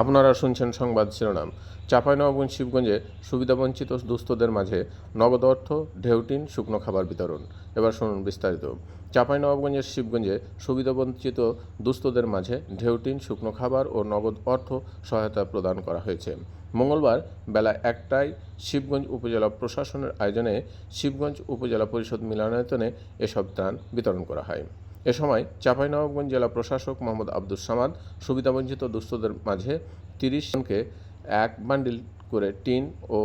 আপনারা শুনছেন সংবাদ শিরোনাম। চাঁপাইনবাবগঞ্জ, শিবগঞ্জে সুবিধাবঞ্চিত দুস্থদের মাঝে নগদ অর্থ ঢেউটিন, শুকনো খাবার বিতরণ। এবার শুনুন বিস্তারিত। চাঁপাইনবাবগঞ্জের শিবগঞ্জে সুবিধাবঞ্চিত দুস্থদের মাঝে ঢেউটিন, শুকনো খাবার ও নগদ অর্থ সহায়তা প্রদান করা হয়েছে। মঙ্গলবার বেলা একটায় শিবগঞ্জ উপজেলা প্রশাসনের আয়োজনে শিবগঞ্জ উপজেলা পরিষদ মিলনায়তনে এসব ত্রাণ বিতরণ করা হয়। এ সময় চাঁপাইনবাবগঞ্জ জেলা প্রশাসক মোহাম্মদ আব্দুস সামাদ সুবিধাবঞ্চিত দুস্থদের মাঝে তিরিশ জনকে এক বান্ডিল করে টিন ও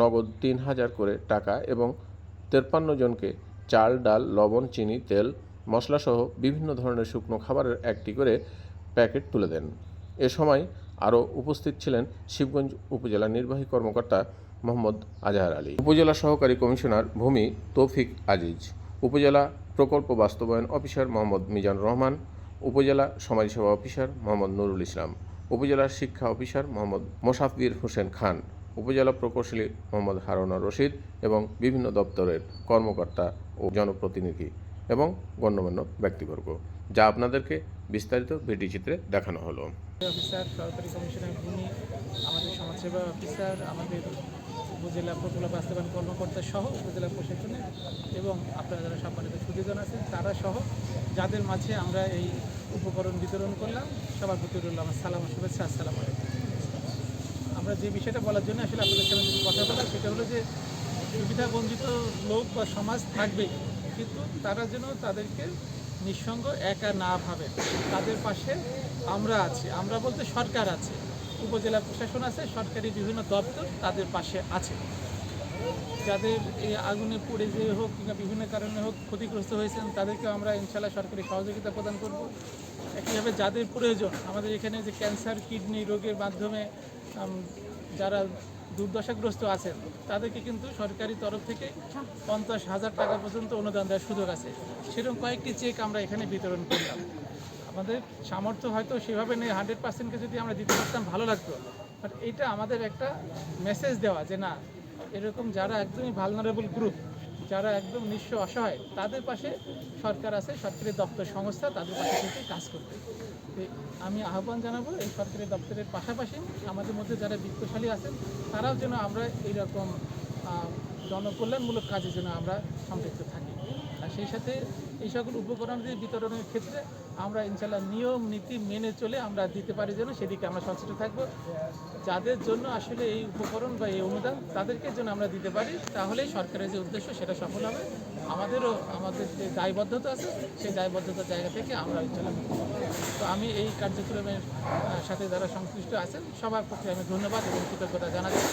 নগদ তিন হাজার করে টাকা এবং তেপ্পান্ন জনকে চাল, ডাল, লবণ, চিনি, তেল, মশলাসহ বিভিন্ন ধরনের শুকনো খাবারের একটি করে প্যাকেট তুলে দেন। এ সময় আরও উপস্থিত ছিলেন শিবগঞ্জ উপজেলা নির্বাহী কর্মকর্তা মোহাম্মদ আজহার আলী। উপজেলা সহকারী কমিশনার ভূমি তৌফিক আজিজ। উপজেলা প্রকল্প বাস্তবায়ন অফিসার মোহাম্মদ মিজান রহমান, উপজেলা সমাজসেবা অফিসার মোহাম্মদ নুরুল ইসলাম উপজেলার শিক্ষা অফিসার মোহাম্মদ মোসাফির হোসেন খান, উপজেলা প্রকৌশলী মোহাম্মদ হারুনা রশিদ এবং বিভিন্ন দপ্তরের কর্মকর্তা ও জনপ্রতিনিধি এবং গণ্যমান্য ব্যক্তিবর্গ। যা আপনাদেরকে বিস্তারিত ভিডিও চিত্রে দেখানো হলো। অফিসার সরকারি কমিশনার ভূমি আমাদের সমাজসেবা অফিসার, আমাদের উপজেলা প্রকল্প বাস্তবায়ন কর্মকর্তা সহ উপজেলা প্রশাসনের এবং আপনারা যারা সম্মানিত সুদীজন আছেন, তারা সহ যাদের মাঝে আমরা এই উপকরণ বিতরণ করলাম, সবার প্রতি রইল আমার সালাম শুভেচ্ছা, আসসালাম আমরা যে বিষয়টা বলার জন্য আসলে আপনাদের সাথে কথা বলা সেটা হলো যে সুবিধা বঞ্চিত লোক বা সমাজ থাকবে কিন্তু তারা যেন তাদেরকে নিঃসঙ্গ একা না ভাবে তাদের পাশে আমরা আছি। আমরা বলতে সরকার আছে। উপজেলা প্রশাসন আছে, সরকারি বিভিন্ন দপ্তর তাদের পাশে আছে। যাদের এই আগুনে পড়ে যে হোক কিংবা বিভিন্ন কারণে হোক ক্ষতিগ্রস্ত হয়েছেন তাদেরকে আমরা ইনশাল্লাহ সরকারি সহযোগিতা প্রদান করব। একইভাবে যাদের প্রয়োজন, আমাদের এখানে যে ক্যান্সার কিডনি রোগের মাধ্যমে যারা দুর্দশাগ্রস্ত আছেন। তাদেরকে কিন্তু সরকারি তরফ থেকে পঞ্চাশ হাজার টাকা পর্যন্ত অনুদান দেওয়ার সুযোগ আছে। সেরকম কয়েকটি চেক আমরা এখানে বিতরণ করলাম। আমাদের সামর্থ্য হয়তো সেভাবে নেই হান্ড্রেড পার্সেন্টকে যদি আমরা দিতে পারতাম, ভালো লাগতো। বাট এটা আমাদের একটা মেসেজ দেওয়া যে না, এরকম যারা একদমই ভালনারেবল গ্রুপ যারা একদম নিঃস্ব অসহায়, তাদের পাশে সরকার আছে, সরকারি দপ্তর সংস্থা, তাদের পাশে থেকে কাজ করতে আমি আহ্বান জানাব এই সরকারি দপ্তরের পাশাপাশি আমাদের মধ্যে যারা বিত্তশালী আছেন, তারাও যেন আমরা এইরকম জনকল্যাণমূলক কাজে যেন আমরা সম্পৃক্ত থাকি। আর সেই সাথে এই সকল উপকরণের বিতরণের ক্ষেত্রে আমরা ইনশাল্লাহ নিয়ম, নীতি মেনে চলে আমরা দিতে পারি যেন সেদিকে আমরা সচেতন থাকব। যাদের জন্য আসলে এই উপকরণ বা এই অনুদান তাদেরকে যেন আমরা দিতে পারি, তাহলেই সরকারের যে উদ্দেশ্য সেটা সফল হবে। আমাদেরও, আমাদের যে দায়বদ্ধতা আছে, সেই দায়বদ্ধতার জায়গা থেকে আমরা ইনশাল্লাহ তো আমি এই কার্যক্রমের সাথে যারা সংশ্লিষ্ট আছেন, সবার পক্ষে আমি ধন্যবাদ এবং কৃতজ্ঞতা জানাচ্ছি।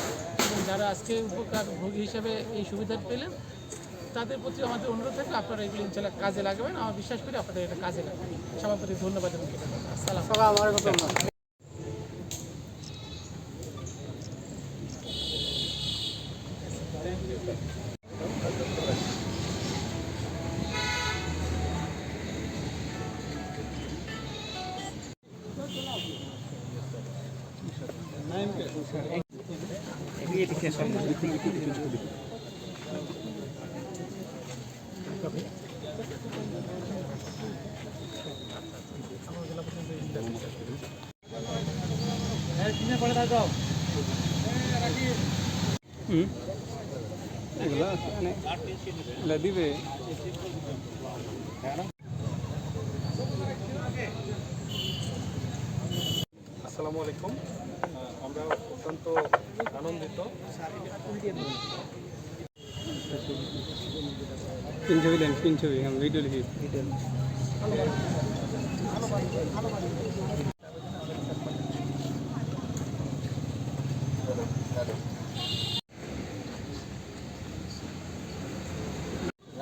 এবং যারা আজকে উপকার ভোগী হিসেবে এই সুবিধা পেলেন তাদের প্রতি আমাদের অনুরোধ থাকলে আপনারা এগুলো ইনশাল্লাহ কাজে লাগাবেন। আমার বিশ্বাস করি আপনাদের এটা কাজে লাগবে। সবার প্রতি ধন্যবাদ এবং আসসালাম দিবে আসসালামু আলাইকুম। আমরা অত্যন্ত আনন্দিত। তিন ছবি দেন তিন ছবি ভিডিও লিখি।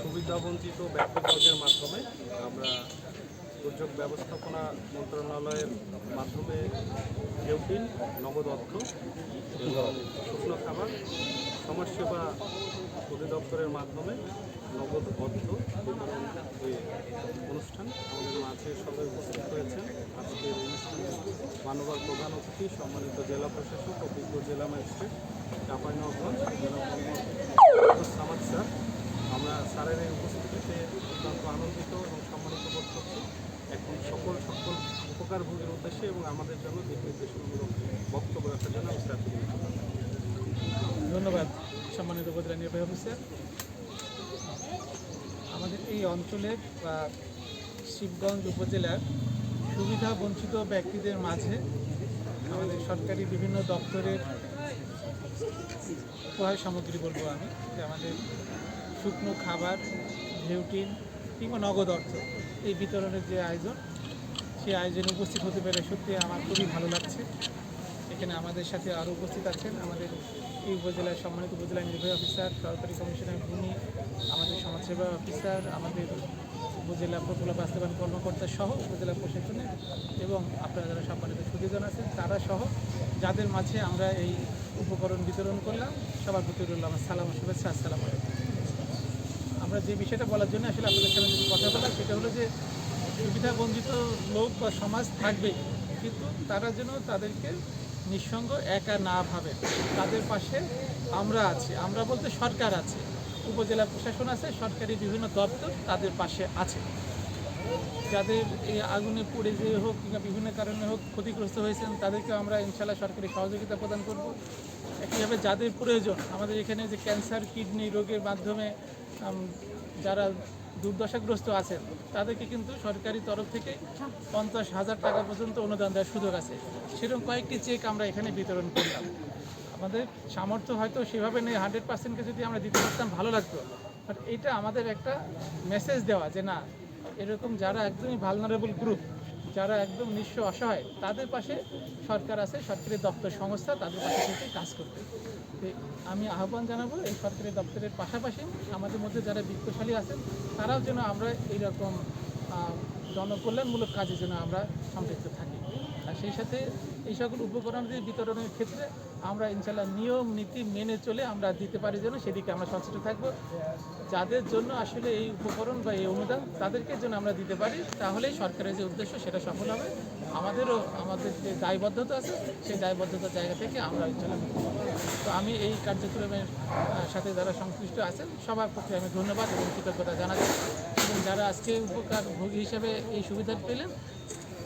সুবিধাবঞ্চিত ব্যক্তিবর্গের মাধ্যমে আমরা দুর্যোগ ব্যবস্থাপনা মন্ত্রণালয়ের মাধ্যমে কেউটিন নগদ অর্থ শুকনো খাবার সমাজসেবা অধিদপ্তরের মাধ্যমে নগদ অর্থ বিতরণ অনুষ্ঠান আমাদের মাঝে সবাই উপস্থিত হয়েছেন। আজকের অনুষ্ঠানে মানবার প্রধান অতিথি, সম্মানিত জেলা প্রশাসক অভিজ্ঞ জেলা ম্যাজিস্ট্রেট স্যার আমরা স্যারের অত্যন্ত আনন্দিত এবং সম্মানিত সকল সকল উদ্দেশ্যে এবং আমাদের জন্য বক্তব্য রাখার জন্য ধন্যবাদ সম্মানিত উপজেলা নির্বাহী অফিসার আমাদের এই অঞ্চলের বা শিবগঞ্জ উপজেলার সুবিধা বঞ্চিত ব্যক্তিদের মাঝে আমাদের সরকারি বিভিন্ন দপ্তরের উপহার সামগ্রী বলব আমি, যে আমাদের শুকনো খাবার ঢেউটিন কিংবা নগদ অর্থ, এই বিতরণের যে আয়োজন, সেই আয়োজনে উপস্থিত হতে পেরে সত্যি আমার খুবই ভালো লাগছে। এখানে আমাদের সাথে আরও উপস্থিত আছেন আমাদের এই উপজেলার সম্মানিত উপজেলা নির্বাহী অফিসার সরকারি কমিশনার ভূমি আমাদের সমাজসেবা অফিসার, আমাদের উপজেলা প্রকল্প বাস্তবায়ন কর্মকর্তা সহ উপজেলা প্রশাসনে এবং আপনারা যারা সম্মানিত সুদীজন আছেন, তারা সহ যাদের মাঝে আমরা এই উপকরণ বিতরণ করলাম, সবার প্রতি রইল আমার সালাম শুভেচ্ছা, আসসালামু আমরা যে বিষয়টা বলার জন্য আসলে আপনাদের সামনে যদি কথা বলা সেটা হলো যে সুবিধা বঞ্চিত লোক বা সমাজ থাকবে, কিন্তু তারা যেন তাদেরকে নিঃসঙ্গ একা না ভাবে। তাদের পাশে আমরা আছি, আমরা বলতে সরকার আছে। উপজেলা প্রশাসন আছে, সরকারি বিভিন্ন দপ্তর তাদের পাশে আছে। যাদের এই আগুনে পড়ে যে হোক কিংবা বিভিন্ন কারণে হোক ক্ষতিগ্রস্ত হয়েছেন তাদেরকে আমরা ইনশাল্লাহ সরকারি সহযোগিতা প্রদান করব। একইভাবে যাদের প্রয়োজন, আমাদের এখানে যে ক্যান্সার, কিডনি রোগের মাধ্যমে যারা দুর্দশাগ্রস্ত আছেন, তাদেরকে কিন্তু সরকারি তরফ থেকে পঞ্চাশ হাজার টাকা পর্যন্ত অনুদান দেওয়ার সুযোগ আছে। সেরকম কয়েকটি চেক আমরা এখানে বিতরণ করলাম। আমাদের সামর্থ্য হয়তো সেভাবে নেই হান্ড্রেড পার্সেন্টকে যদি আমরা দিতে পারতাম, ভালো লাগতো। বাট এটা আমাদের একটা মেসেজ দেওয়া যে না, এরকম যারা একদমই ভালনারেবল গ্রুপ যারা একদম নিঃস্ব অসহায়, তাদের পাশে সরকার আছে, সরকারি দপ্তর সংস্থা, তাদের পাশে থেকে কাজ করবে তো আমি আহ্বান জানাব এই সরকারি দপ্তরের পাশাপাশি আমাদের মধ্যে যারা বিত্তশালী আছেন, তারাও যেন আমরা এইরকম জনকল্যাণমূলক কাজে যেন আমরা সম্পৃক্ত থাকি। আর সেই সাথে এই সকল উপকরণের বিতরণের ক্ষেত্রে আমরা ইনশাল্লাহ নিয়ম, নীতি মেনে চলে আমরা দিতে পারি যেন সেদিকে আমরা সচেতন থাকব। যাদের জন্য আসলে এই উপকরণ বা এই অনুদান তাদেরকে যেন আমরা দিতে পারি, তাহলেই সরকারের যে উদ্দেশ্য সেটা সফল হবে। আমাদেরও, আমাদের যে দায়বদ্ধতা আছে, সেই দায়বদ্ধতার জায়গা থেকে আমরা ইনশাল্লাহ তো আমি এই কার্যক্রমের সাথে যারা সংশ্লিষ্ট আছেন, সবার পক্ষে আমি ধন্যবাদ এবং কৃতজ্ঞতা জানাচ্ছি। এবং যারা আজকে উপকার ভোগী হিসেবে এই সুবিধা পেলেন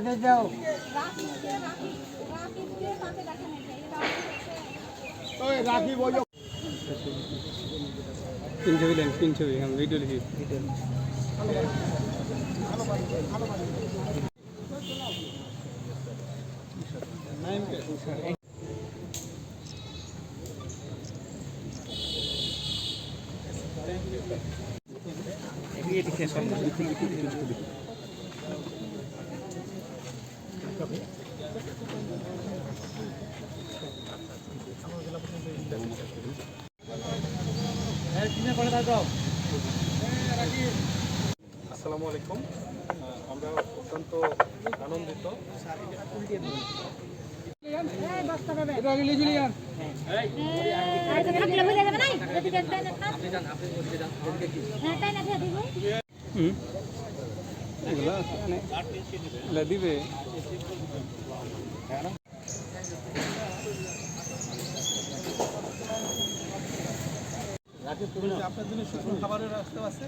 লিয়ান যাও। আগে যাও তিন ছবি লেন তিন ছবি হ্যাঁ ভিডিও লিখি। আসসালামু আলাইকুম। আমরা অত্যন্ত আনন্দিত। মানে দিবে। আপনার জন্য শুকনো খাবারের রাস্তা আছে?